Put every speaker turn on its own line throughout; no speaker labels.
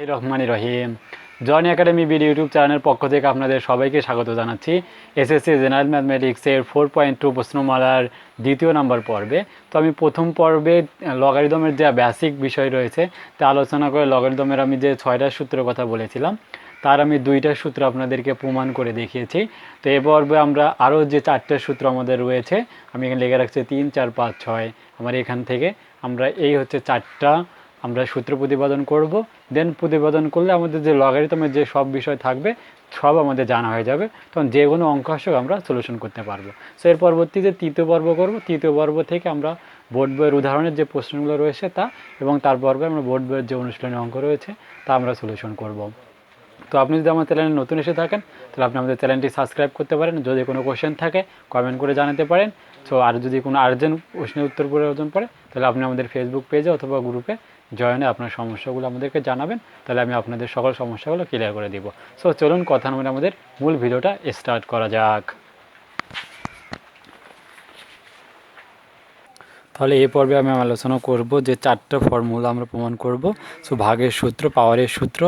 এই রহমানি রহিম। জন একাডেমি বিডি ইউটিউব চ্যানেলের পক্ষ থেকে আপনাদের সবাইকে স্বাগত জানাচ্ছি। এসএসসি জেনারেল ম্যাথমেটিক্সের ফোর পয়েন্ট টু প্রশ্নমালার দ্বিতীয় নম্বর পর্বে। তো আমি প্রথম পর্বে লগারিদমের যে বেসিক বিষয় রয়েছে, তা আলোচনা করে লগারিদমের আমি যে ছয়টা সূত্রের কথা বলেছিলাম, তার আমি দুইটা সূত্র আপনাদেরকে প্রমাণ করে দেখিয়েছি। তো এ পর্বে আমরা আরও যে চারটে সূত্র আমাদের রয়েছে, আমি এখানে লেগে রাখছি তিন, চার, পাঁচ, ছয়। আমার এখান থেকে আমরা এই হচ্ছে চারটা আমরা সূত্র প্রতিপাদন করব দেন প্রতিপাদন করলে আমাদের যে লগারিদমের যে সব বিষয় থাকবে, সব আমাদের জানা হয়ে যাবে। তখন যে কোনো অঙ্ক আসুক আমরা সলিউশন করতে পারব। সো এর পরবর্তীতে তৃতীয় পর্ব করব। তৃতীয় পর্ব থেকে আমরা বোর্ড বইয়ের উদাহরণের যে প্রশ্নগুলো রয়েছে তা, এবং তার পর্বে আমরা বোর্ড বইয়ের যে অনুশীলনী অঙ্ক রয়েছে, তা আমরা সলিউশন করব। তো আপনি যদি আমার চ্যানেলে নতুন এসে থাকেন, তাহলে আপনি আমাদের চ্যানেলটি সাবস্ক্রাইব করতে পারেন। যদি কোনো কোশ্চেন থাকে কমেন্ট করে জানাতে পারেন। সো আর যদি কোনো আর্জেন্ট প্রশ্নের উত্তর প্রয়োজন পড়ে, তাহলে আপনি আমাদের ফেসবুক পেজে অথবা গ্রুপে জয়েনে আপনার সমস্যাগুলো আমাদেরকে জানাবেন, তাহলে আমি আপনাদের সকল সমস্যাগুলো ক্লিয়ার করে দিব। সো চলুন কথা নয় আমাদের মূল ভিডিওটা স্টার্ট করা যাক। তাহলে এই পর্বে আমি আলোচনা করব যে চারটা ফর্মুলা আমরা প্রমাণ করব। সো ভাগের সূত্র পাওয়ারের সূত্র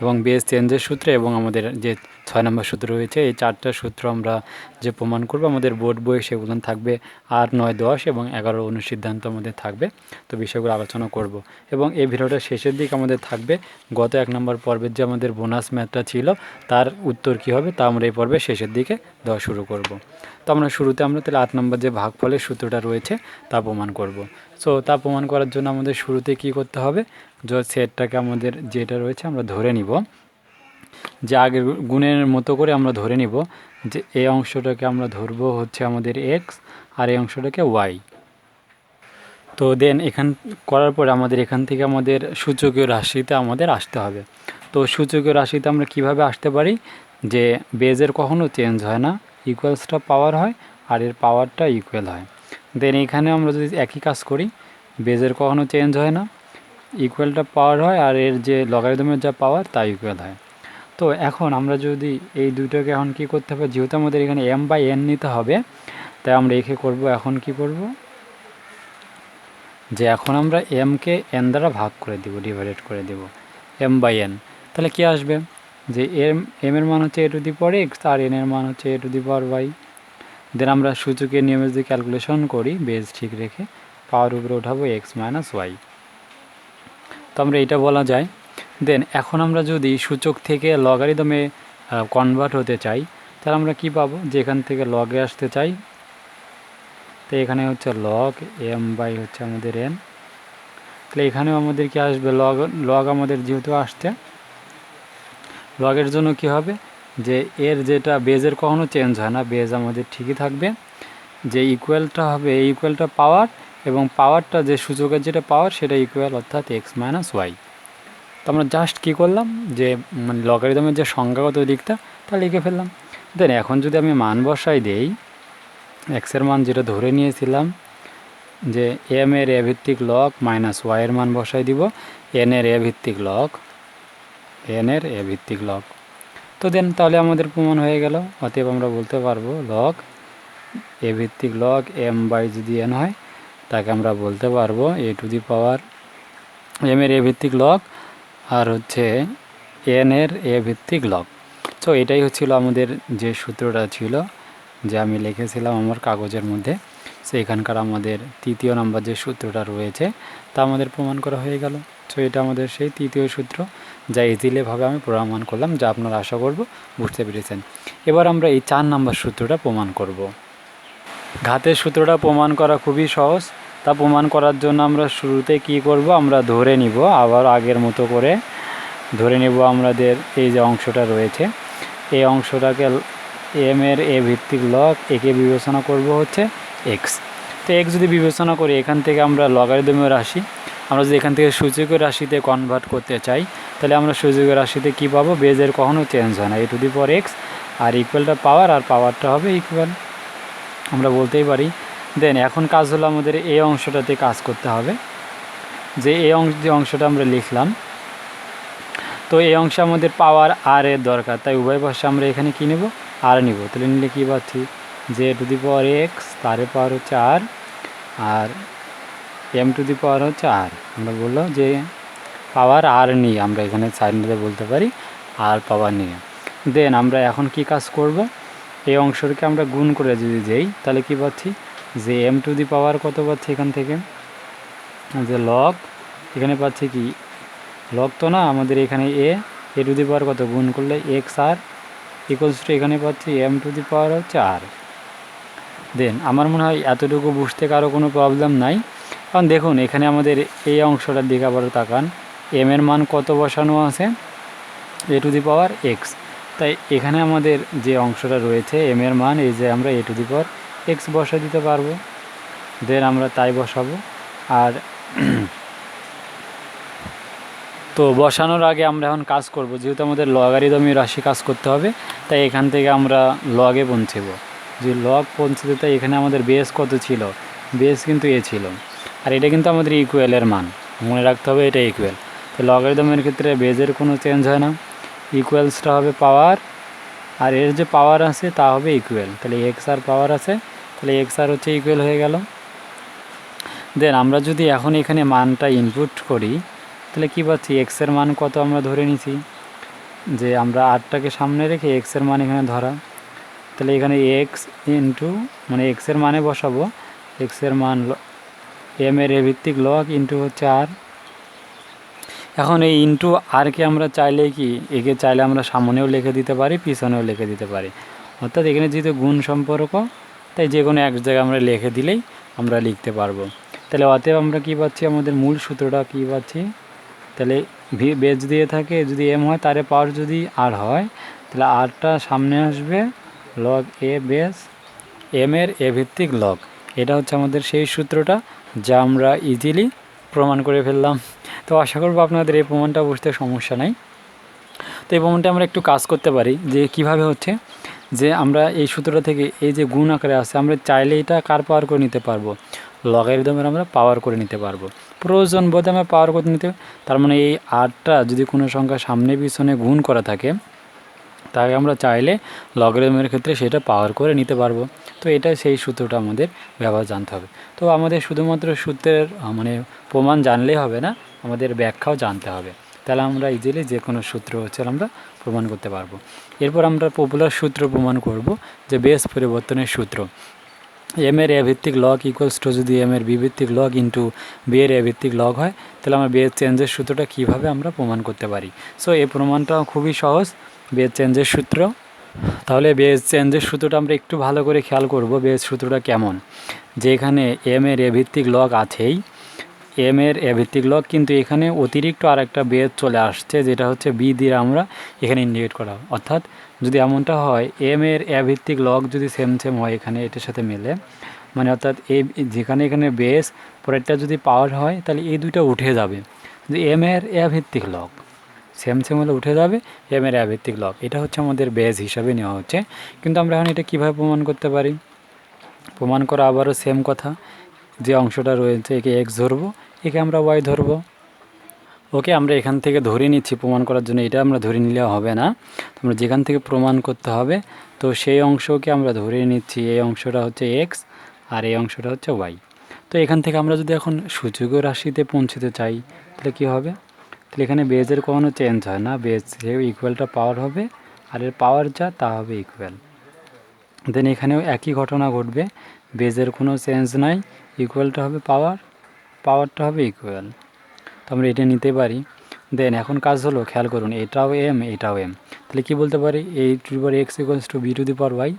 এবং বেস চেঞ্জের সূত্র এবং আমাদের যে ছয় নম্বর সূত্র রয়েছে। এই চারটা সূত্র আমরা যে প্রমাণ করব, আমাদের বোর্ড বই সেগুলো থাকবে আট, নয়, দশ এবং এগারো অনুসিদ্ধান্ত আমাদের থাকবে। তো বিষয়গুলো আলোচনা করব। এবং এই ভিডিওটা শেষের দিকে আমাদের থাকবে, গত এক নম্বর পর্বের যে আমাদের বোনাস ম্যাথটা ছিল, তার উত্তর কী হবে তা আমরা এই পর্বের শেষের দিকে দেওয়া শুরু করব। তো আমরা শুরুতে আমরা তাহলে আট নম্বর যে ভাগফলের সূত্রটা রয়েছে, তা প্রমাণ করব। সো তা প্রমাণ করার জন্য আমাদের শুরুতে কি করতে হবে? যে সেটটাকে আমাদের যেটা রয়েছে আমরা ধরে নিব। যে আগের গুণের মতো করে আমরা ধরে নিব যে এই অংশটাকে আমরা ধরবো হচ্ছে আমাদের এক্স আর এই অংশটাকে ওয়াই তো দেন এখান, করার পরে আমাদের এখান থেকে আমাদের সূচকীয় রাশিতে আমাদের আসতে হবে। তো সূচকীয় রাশিতে আমরা কীভাবে আসতে পারি? যে বেজের কখনও চেঞ্জ হয় না ইকুয়ালসটা পাওয়ার হয় আর এর পাওয়ারটা ইকুয়াল হয়। দেন এখানে আমরা যদি একই কাজ করি বেজের কখনও চেঞ্জ হয় না ইকুয়ালটা পাওয়ার হয় আর এর যে লগারিদমের যা পাওয়ার তা ইকুয়াল হয়। তো এখন আমরা যদি এই দুটোকে এখন কি করতে হবে? যেহেতু আমাদের এখানে এম বাই এন নিতে হবে, তাই আমরা একে করব এখন কি করব? যে এখন আমরা এমকে এন দ্বারা ভাগ করে দিব ডিভাইডেড করে দেব এম বাই এন তাহলে কি আসবে? যে এম এম এর মান হচ্ছে A to the power X R N এর মান হচ্ছে A to the power Y দেন আমরা সূচকের নিয়মে যদি ক্যালকুলেশন করি বেজ ঠিক রেখে পাওয়ার উপরে উঠাবো এক্স মাইনাস ওয়াই তো আমরা এটা বলা যায় দেন এখন আমরা যদি সূচক থেকে লগারিদমে কনভার্ট হতে চাই, তাহলে আমরা কি পাবো? যেখান থেকে লগে আসতে চাই, তো এখানে হচ্ছে লগ এম বাই হচ্ছে আমাদের এন তাহলে এখানেও আমাদের কি আসবে? লগ লগ আমাদের যেহেতু আসছে লগের জন্য কি হবে? যে এর যেটা বেজের কখনো চেঞ্জ হয় না বেজ আমাদের ঠিকই থাকবে। যে ইকুয়ালটা হবে ইকুয়ালটা পাওয়ার এবং পাওয়ারটা যে সূচকের যেটা পাওয়ার সেটা ইকুয়াল অর্থাৎ এক্স মাইনাস ওয়াই তো আমরা জাস্ট কী করলাম যে মানে লগারিদমের যে সংখ্যাগত দিকটা, তা লিখে ফেললাম। দেন এখন যদি আমি মান বসাই দেই এক্সের মান যেটা ধরে নিয়েছিলাম, যে এম এর এ ভিত্তিক লক মাইনাস ওয়াইয়ের মান বসাই দিব এন এর এ ভিত্তিক লক এন এর এ ভিত্তিক লক তো দেন তাহলে আমাদের প্রমাণ হয়ে গেল। অতএব আমরা বলতে পারব লক এ ভিত্তিক লক এম বাই যদি এন হয়, তাকে আমরা বলতে পারব এ টু দি পাওয়ার এম এর এ ভিত্তিক লক আর হচ্ছে এন এর এ ভিত্তিক লক তো এটাই হচ্ছিল আমাদের যে সূত্রটা ছিল যে আমি লিখেছিলাম আমার কাগজের মধ্যে। সো এখানকার আমাদের তৃতীয় নাম্বার যে সূত্রটা রয়েছে, তা আমাদের প্রমাণ করা হয়ে গেল। তো এটা আমাদের সেই তৃতীয় সূত্র যা ইজিলিভাবে আমি প্রমাণ করলাম, যা আপনারা আশা করব বুঝতে পেরেছেন। এবার আমরা এই চার নাম্বার সূত্রটা প্রমাণ করব। ঘাতের সূত্রটা প্রমাণ করা খুবই সহজ। তা প্রমাণ করার জন্য আমরা শুরুতে কি করব? আমরা ধরে নিব, আবার আগের মতো করে ধরে নেব আমাদের এই যে অংশটা রয়েছে। এই অংশটাকে এম এর এ ভিত্তিক লগ একে বিবেচনা করব হচ্ছে এক্স তো এক্স যদি বিবেচনা করি, এখান থেকে আমরা লগারিদমীয় রাশি, আমরা যদি এখান থেকে সূচকীয় রাশিতে কনভার্ট করতে চাই, তাহলে আমরা সূচকীয় রাশিতে কী পাবো? বেজের কখনও চেঞ্জ হয় না। এ টু দি পর এক্স আর ইকুয়ালটা পাওয়ার আর পাওয়ারটা হবে ইকুয়াল আমরা বলতেই পারি দেন এখন কাজ হলো আমাদের এই অংশটাতে কাজ করতে হবে। যে এই অংশ, যে অংশটা আমরা লিখলাম, তো এই অংশে আমাদের পাওয়ার আর এর দরকার, তাই উভয় পাশে আমরা এখানে কী নেব? আর নিব। তাহলে নিলে কী পাচ্ছি? যে টু দি পাওয়ার এক্স তার পাওয়ার হচ্ছে আর আর এম টু দি পাওয়ার হচ্ছে আর আমরা বলল যে পাওয়ার আর নিয়ে আমরা এখানে সাইডে বলতে পারি আর পাওয়ার নিয়ে। দেন আমরা এখন কি কাজ করব? এই অংশটাকে আমরা গুণ করে যদি দেই, তাহলে কী পাচ্ছি? যে এম টু দি পাওয়ার কত পাচ্ছি এখান থেকে? যে লগ এখানে পাচ্ছি কি? লক তো না, আমাদের এখানে এ এ টু দি পাওয়ার কত? গুণ করলে এক্স আর ইকুয়ালস টু এখানে পাচ্ছি এম টু দি পাওয়ার হচ্ছে আর দেন আমার মনে হয় এতটুকু বুঝতে কারও কোনো প্রবলেম নাই। কারণ দেখুন, এখানে আমাদের এই অংশটার দিকে আবার তাকান। এম এর মান কত বসানো আছে? এ টু দি পাওয়ার এক্স তাই এখানে আমাদের যে অংশটা রয়েছে এম এর মান, এই যে আমরা এ টু দি পাওয়ার এক্স বসা দিতে পারব। দেন আমরা তাই বসাবো। আর তো বসানোর আগে আমরা এখন কাজ করব। যেহেতু আমাদের লগারিদমী রাশি কাজ করতে হবে, তাই এখান থেকে আমরা লগে পৌঁছেব। যে লগ পৌঁছতে তাই এখানে আমাদের বেস কত ছিল? বেস কিন্তু এ ছিল। আর এটা কিন্তু আমাদের ইকুয়ালের মান। মনে রাখতে হবে এটা ইকুয়াল তো লগারিদমের ক্ষেত্রে বেজের কোনো চেঞ্জ হয় না। ইকুয়ালসটা হবে পাওয়ার আর এর যে পাওয়ার আছে তা হবে ইকুয়াল তাহলে এক্স আর পাওয়ার আছে। তাহলে এক্স আর হচ্ছে ইকুয়াল হয়ে গেল। দেন আমরা যদি এখন এখানে মানটা ইনপুট করি, তাহলে কী পাচ্ছি? এক্সের মান কত আমরা ধরে নিছি? যে আমরা আটটাকে সামনে রেখে এক্সের মান এখানে ধরা। তাহলে এখানে এক্স ইন্টু মানে এক্সের মানে বসাবো। এক্সের মান এম এর এ ভিত্তিক লক ইন্টু হচ্ছে আর এখন এই ইন্টু আরকে আমরা চাইলে কি, একে চাইলে আমরা সামনেও লিখে দিতে পারি, পিছনেও লিখে দিতে পারি। অর্থাৎ এখানে যেহেতু গুণ সম্পর্ক তাই যে কোনো এক জায়গায় আমরা লিখে দিলেই আমরা লিখতে পারব। তাহলে অতএব আমরা কী পাচ্ছি? আমাদের মূল সূত্রটা কী পাচ্ছি? তাহলে ভি বেজ দিয়ে থাকে, যদি এম হয় তারে পাওয়ার যদি আর হয়, তাহলে আরটা সামনে আসবে লগ এ বেস এম এর এ ভিত্তিক লগ এটা হচ্ছে আমাদের সেই সূত্রটা যা আমরা ইজিলি প্রমাণ করে ফেললাম। তো আশা করব আপনাদের এই প্রমাণটা বুঝতে সমস্যা নাই। তো এই প্রমাণটা আমরা একটু কাজ করতে পারি যে কীভাবে হচ্ছে। যে আমরা এই সূত্রটা থেকে এই যে গুণ আকারে আছে, আমরা চাইলে এটা কার পাওয়ার করে নিতে পারব? লগারিদমের আমরা পাওয়ার করে নিতে পারব। প্রয়োজন বোধে আমরা পাওয়ার করে নিতে তার মানে এই আটটা যদি কোনো সংখ্যা সামনে পিছনে গুণ করা থাকে তাই আমরা চাইলে লগারিদমের ক্ষেত্রে সেটা পাওয়ার করে নিতে পারব। তো এটা সেই সূত্রটা আমাদের ব্যবহার জানতে হবে। তো আমাদের শুধুমাত্র সূত্রের মানে প্রমাণ জানলেই হবে না, আমাদের ব্যাখ্যাও জানতে হবে। তাহলে আমরা ইজিলি যে কোনো সূত্র হচ্ছে আমরা প্রমাণ করতে পারব। এরপর আমরা পপুলার সূত্র প্রমাণ করব যে বেস পরিবর্তনের সূত্র। এম এর এ ভিত্তিক লগ ইকুয়ালস টু যদি এম এর বি ভিত্তিক লগ ইন্টু বি এর এ ভিত্তিক লগ হয়, তাহলে আমরা বেস চেঞ্জের সূত্রটা কীভাবে আমরা প্রমাণ করতে পারি? সো এই প্রমাণটা খুবই সহজ। বেস চেঞ্জের সূত্র। তাহলে বেস চেঞ্জের সূত্রটা আমরা একটু ভালো করে খেয়াল করব বেস সূত্রটা কেমন? যে এখানে এম এর এ ভিত্তিক লগ আছেই এম এর এ ভিত্তিক লগ কিন্তু এখানে অতিরিক্ত আর একটা বেস চলে আসছে, যেটা হচ্ছে বি দিয়ে আমরা এখানে ইন্ডিকেট করা। অর্থাৎ যদি এমনটা হয় এম এর এ ভিত্তিক লগ যদি সেম সেম হয় এখানে, এটার সাথে মেলে মানে অর্থাৎ এই যেখানে এখানে বেস পরেরটা যদি পাওয়ার হয়, তাহলে এই দুইটা উঠে যাবে। যে এম এর এ ভিত্তিক লগ সেম সেম হলে উঠে যাবে এম এর এ ভিত্তিক লগ এটা হচ্ছে আমাদের বেস হিসাবে নেওয়া হচ্ছে। কিন্তু আমরা এখন এটা কীভাবে প্রমাণ করতে পারি? প্রমাণ করা আবারও সেম কথা। যে অংশটা রয়েছে, একে এক্স ধরবো, একে আমরা ওয়াই ধরবো। ওকে, আমরা এখান থেকে ধরে নিচ্ছি প্রমাণ করার জন্য। এটা আমরা ধরে নিলে হবে না। তো আমরা যেখান থেকে প্রমাণ করতে হবে, তো সেই অংশকে আমরা ধরে নিচ্ছি। এই অংশটা হচ্ছে এক্স আর এই অংশটা হচ্ছে ওয়াই তো এখান থেকে আমরা যদি এখন সূচক রাশিতে পৌঁছতে চাই, তাহলে কী হবে? তাহলে এখানে বেজের কখনো চেঞ্জ হয় না। বেজ ইকুয়ালটা পাওয়ার হবে, আর এর পাওয়ার যা, তা হবে ইকুয়াল দেন এখানেও একই ঘটনা ঘটবে। বেজের কোনো চেঞ্জ নাই ইকুয়ালটা হবে পাওয়ার পাওয়ারটা হবে ইকুয়াল তো আমরা এটা নিতে পারি। দেন এখন কাজ হলো, খেয়াল করুন, এটাও এম এটাও এম তাহলে কি বলতে পারি? A to the power X equals to B to the power Y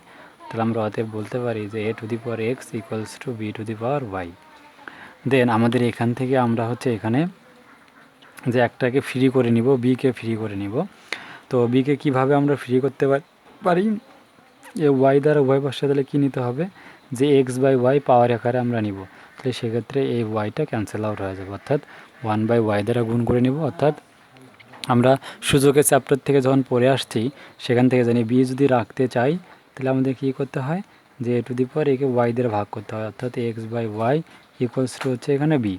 তাহলে আমরা অতএব বলতে পারি যে A to the power X equals to B to the power Y then আমাদের এখান থেকে আমরা হচ্ছে এখানে যে একটাকে ফ্রি করে নিব বিকে ফ্রি করে নিব। তো বিকে কীভাবে আমরা ফ্রি করতে পারি? এ ওয়াই দ্বারা ওয়াই পাশে তাহলে কী নিতে হবে? যে এক্স বাই ওয়াই পাওয়ার আকারে আমরা নিব। তাহলে সেক্ষেত্রে এই ওয়াইটা ক্যান্সেল আউট হয়ে যাবে। অর্থাৎ ওয়ান বাই ওয়াই দ্বারা গুণ করে নিব। অর্থাৎ আমরা সুযোগের চ্যাপ্টার থেকে যখন পড়ে আসছি, সেখান থেকে জানি বি যদি রাখতে চাই, তাহলে আমাদের কী করতে হয়? যে এ টু দি পাওয়ার একে ওয়াই দ্বারা ভাগ করতে হয়। অর্থাৎ X by Y equals to হচ্ছে এখানে বি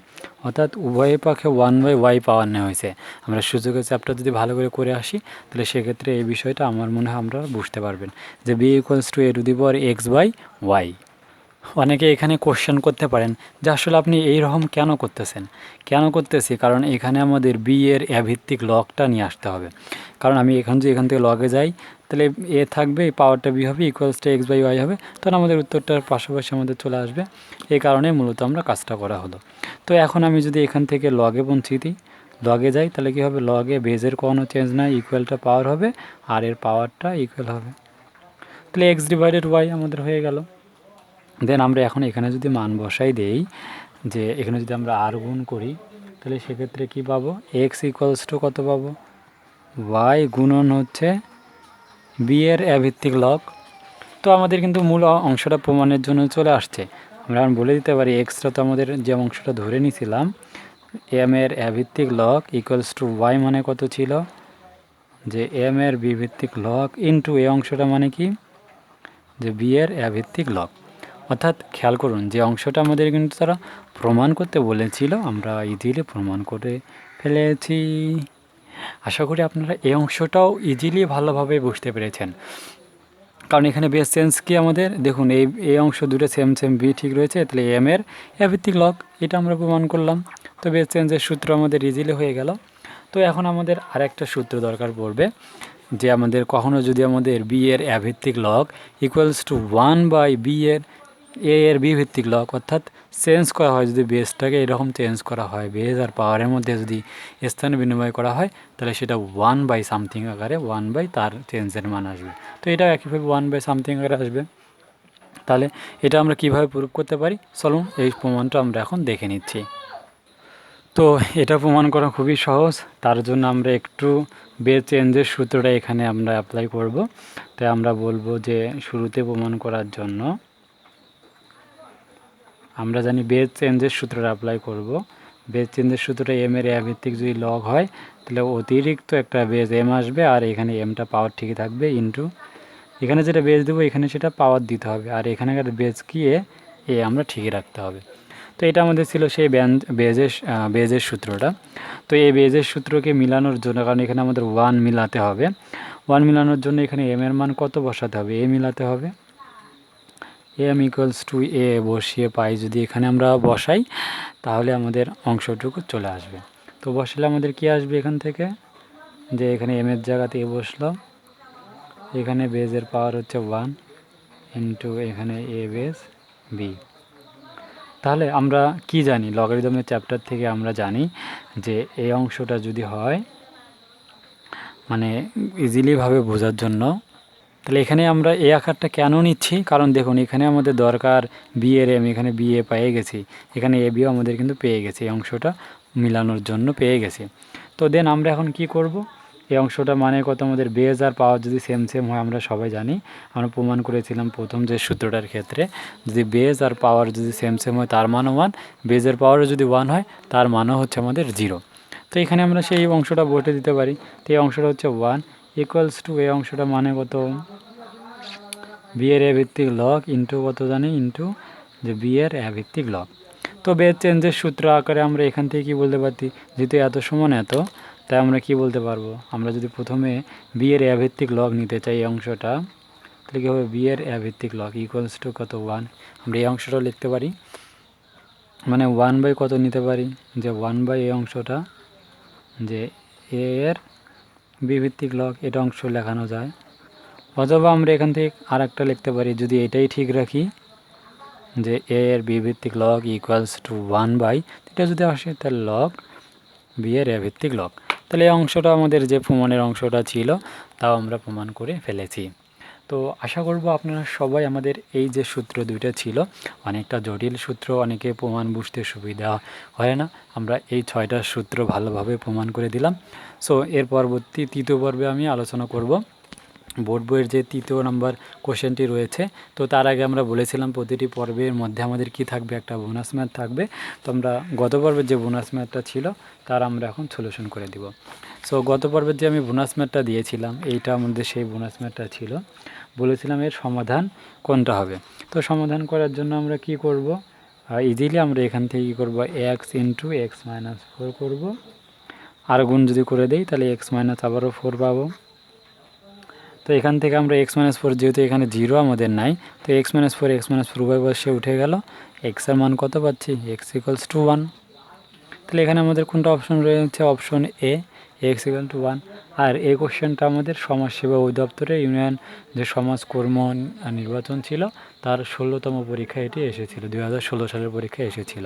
অর্থাৎ উভয়ের পক্ষে ওয়ান বাই ওয়াই পাওয়ার নেওয়া হয়েছে। আমরা সুযোগের চ্যাপ্টার যদি ভালো করে করে আসি, তাহলে সেক্ষেত্রে এই বিষয়টা আমার মনে হয় আমরা বুঝতে পারবেন। যে B equals to A to the power X by Y অনেকে এখানে কোশ্চেন করতে পারেন, যে আসলে আপনি এই রকম কেন করতেছেন? কেন করতেছি? কারণ এখানে আমাদের বি এর এ ভিত্তিক লগটা নিয়ে আসতে হবে। কারণ আমি এখান যদি এখান থেকে লগে যাই তাহলে এ থাকবে, এই পাওয়ারটা বি হবে equals to X by Y হবে। তখন আমাদের উত্তরটার পাশাপাশি আমাদের চলে আসবে। এই কারণে মূলত আমরা কাজটা করা হলো। তো এখন আমি যদি এখান থেকে লগে দিই লগে যাই, তাহলে কী হবে? লগে বেজের কোনো চেঞ্জ নাই ইকুয়ালটা পাওয়ার হবে, আর এর পাওয়ারটা ইকুয়াল হবে। তাহলে এক্স ডিভাইডেড ওয়াই আমাদের হয়ে গেল। দেন আমরা এখন এখানে যদি মান বসাই দেই, যে এখানে যদি আমরা আর গুণ করি, তাহলে সেক্ষেত্রে কি পাবো? এক্স ইকুয়ালস টু কত পাবো? ওয়াই গুণন হচ্ছে বি এর ভিত্তিক লগ তো আমাদের কিন্তু মূল অংশটা প্রমাণের জন্য চলে আসছে। আমরা বলে দিতে পারি এক্সটা তো আমাদের যে অংশটা ধরে নিয়েছিলাম এম এর ভিত্তিক লক ইকুয়ালস টু ওয়াই মানে কত ছিল? যে এম এর বি ভিত্তিক লগ ইন্টু এই অংশটা মানে কি? যে বি এর ভিত্তিক লগ অর্থাৎ খেয়াল করুন, যে অংশটা আমাদের কিন্তু তারা প্রমাণ করতে বলেছিল, আমরা ইজিলি প্রমাণ করে ফেলেছি। আশা করি আপনারা এই অংশটাও ইজিলি ভালোভাবে বুঝতে পেরেছেন। কারণ এখানে বেস চেঞ্জ কি আমাদের? দেখুন, এই এই অংশ দুটো সেম সেম বি ঠিক রয়েছে, তাহলে এম এর এ লক এটা আমরা প্রমাণ করলাম। তো বেস চেঞ্জের সূত্র আমাদের ইজিলি হয়ে গেল। তো এখন আমাদের আরেকটা সূত্র দরকার পড়বে, যে আমাদের কখনো যদি আমাদের বি এর এ ভিত্তিক log equals to one by B এর এ এর বি ভিত্তিক লগ অর্থাৎ চেঞ্জ করা হয় যদি বেসটাকে এরকম চেঞ্জ করা হয় বেস আর পাওয়ারের মধ্যে যদি স্থান বিনিময় করা হয়, তাহলে সেটা ওয়ান বাই সামথিং আকারে ওয়ান বাই তার চেঞ্জের মান আসবে। তো এটা একইভাবে ওয়ান বাই সামথিং আকারে আসবে। তাহলে এটা আমরা কীভাবে প্রুভ করতে পারি? চলুন এই প্রমাণটা আমরা এখন দেখে নিচ্ছি। তো এটা প্রমাণ করা খুবই সহজ। তার জন্য আমরা একটু বেস চেঞ্জের সূত্রটা এখানে আমরা অ্যাপ্লাই করব। তাই আমরা বলব যে শুরুতে প্রমাণ করার জন্য আমরা জানি বেজ চেঞ্জের সূত্রটা অ্যাপ্লাই করব। বেজ চেঞ্জের সূত্রটা এম এর ভিত্তিক যদি লগ হয়, তাহলে অতিরিক্ত একটা বেজ এম আসবে আর এখানে এমটা পাওয়ার ঠিকই থাকবে ইন্টু এখানে যেটা বেজ দেবো, এখানে সেটা পাওয়ার দিতে হবে। আর এখানকার বেজ কি এ এ আমরা ঠিকই রাখতে হবে। তো এটা আমাদের ছিল সেই বেজের বেজের সূত্রটা। তো এই বেজের সূত্রকে মিলানোর জন্য, কারণ এখানে আমাদের ওয়ান মিলাতে হবে। ওয়ান মিলানোর জন্য এখানে এম এর মান কত বসাতে হবে? এ মিলাতে হবে। এম ইকুয়ালস টু এ বসিয়ে পাই যদি এখানে আমরা বসাই, তাহলে আমাদের অংশটুকু চলে আসবে। তো বসালে আমাদের কি আসবে এখান থেকে? যে এখানে এম এর জায়গাতে এ বসল। এখানে বেজের পাওয়ার হচ্ছে ওয়ান ইন্টু এখানে এ বেজ বি তাহলে আমরা কি জানি? লগারিদমের চ্যাপ্টার থেকে আমরা জানি যে এই অংশটা যদি হয় মানে ইজিলিভাবে বোঝার জন্য তাহলে এখানে আমরা এই আকারটা কেন নিচ্ছি? কারণ দেখুন, এখানে আমাদের দরকার বি এর এম এখানে বি এ পেয়ে গেছি। এখানে এ বিও আমাদের কিন্তু পেয়ে গেছে, এই অংশটা মিলানোর জন্য পেয়ে গেছি। তো দেন আমরা এখন কি করব? এই অংশটা মানে কত? আমাদের বেজ আর পাওয়ার যদি সেম সেম হয়, আমরা সবাই জানি। আমরা প্রমাণ করেছিলাম প্রথম যে সূত্রটার ক্ষেত্রে। যদি বেজ আর পাওয়ার যদি সেম সেম হয়, তার মানও ওয়ান বেজের পাওয়ারও যদি ওয়ান হয়, তার মানও হচ্ছে আমাদের জিরো তো এখানে আমরা সেই অংশটা বসে দিতে পারি। তো এই অংশটা হচ্ছে ওয়ান ইকুয়ালস টু এই অংশটা মানে কত? বি এর এ ভিত্তিক লগ ইন্টু কত জানি? ইন্টু যে বি এর এ ভিত্তিক লগ তো বেদ চেঞ্জের সূত্র আকারে আমরা এখান থেকে কি বলতে পারছি যেহেতু এত সমান এত, তাই আমরা কি বলতে পারব? আমরা যদি প্রথমে বি এর এ ভিত্তিক লগ নিতে চাই এই অংশটা, তাহলে কী হবে? বি এর এ ভিত্তিক লগ ইকুয়ালস টু কত? ওয়ান আমরা এই অংশটাও লিখতে পারি। মানে ওয়ান বাই কত নিতে পারি? যে ওয়ান বাই এই অংশটা, যে এ এর বি লক এটা অংশ লেখানো যায়। অথবা আমরা এখান থেকে আর একটা লিখতে পারি, যদি এটাই ঠিক রাখি, যে এ এর বিভিত্তিক log equals to one by এটা যদি আসে, তাহলে লগ বি এর এ ভিত্তিক লগ তাহলে এই অংশটা আমাদের যে প্রমাণের অংশটা ছিল, তাও আমরা প্রমাণ করে ফেলেছি। তো আশা করব আপনারা সবাই আমাদের এই যে সূত্র দুইটা ছিল, অনেকটা জটিল সূত্র, অনেকে প্রমাণ বুঝতে সুবিধা হয় না। আমরা এই ছয়টা সূত্র ভালোভাবে প্রমাণ করে দিলাম। সো এর পরবর্তী তৃতীয় পর্বে আমি আলোচনা করব। বোর্ড বইয়ের যে তৃতীয় নম্বর কোশ্চেনটি রয়েছে, তো তার আগে আমরা বলেছিলাম প্রতিটি পর্বের মধ্যে আমাদের কি থাকবে, একটা বোনাস ম্যাথ থাকবে। তো আমরা গত পর্বের যে বোনাস ম্যাথটা ছিল, তার আমরা এখন সলিউশন করে দিব। সো গত পর্বের যে আমি বোনাস ম্যাথটা দিয়েছিলাম, এইটা আমাদের সেই বোনাস ম্যাথটা ছিল। বলেছিলাম এর সমাধান কোনটা হবে। তো সমাধান করার জন্য আমরা কি করব? ইজিলি আমরা এখান থেকে কী করব? X into X minus four করব। আর গুণ যদি করে দেই, তাহলে এক্স মাইনাস আবারও ফোর পাবো। তো এখান থেকে আমরা এক্স মাইনাস ফোর যেহেতু এখানে জিরো আমাদের নাই, তো X minus four X minus four উভয় বসে উঠে গেল। এক্সের মান কত পাচ্ছি? এক্স ইকুয়ালস টু ওয়ান তাহলে এখানে আমাদের কোনটা অপশন রয়েছে? Option A X equal to one আর এই কোশ্চেনটা আমাদের সমাজসেবা অধিদপ্তরে ইউনিয়ন যে সমাজকর্ম নির্বাচন ছিল, তার ষোলোতম পরীক্ষা এটি এসেছিল, দুই হাজার ষোলো সালের পরীক্ষা এসেছিল।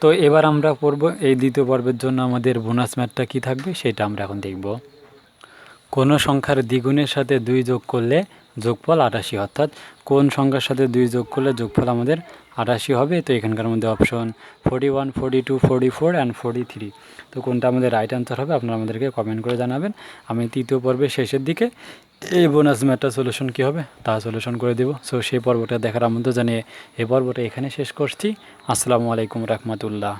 তো এবার আমরা পড়ব এই দ্বিতীয় পর্বের জন্য আমাদের বোনাস ম্যাথটা কী থাকবে সেটা আমরা এখন দেখব। কোনো সংখ্যার দ্বিগুণের সাথে দুই যোগ করলে যোগফল আটাশি, অর্থাৎ কোন সংখ্যার সাথে দুই যোগ করলে যোগফল আমাদের আটাশি হবে? তো এখানকার মধ্যে option forty one forty two forty four and forty three তো কোনটা আমাদের রাইট অ্যান্সার হবে আপনারা আমাদেরকে কমেন্ট করে জানাবেন। আমি তৃতীয় পর্বের শেষের দিকে এই বোনাস ম্যাথটা সলিউশন কী হবে তা সলিউশন করে দেবো। সো সেই পর্বটা দেখার আমন্ত্রণ জানিয়ে এই পর্বটা এখানে শেষ করছি। আসসালামু আলাইকুম রহমতুল্লাহ।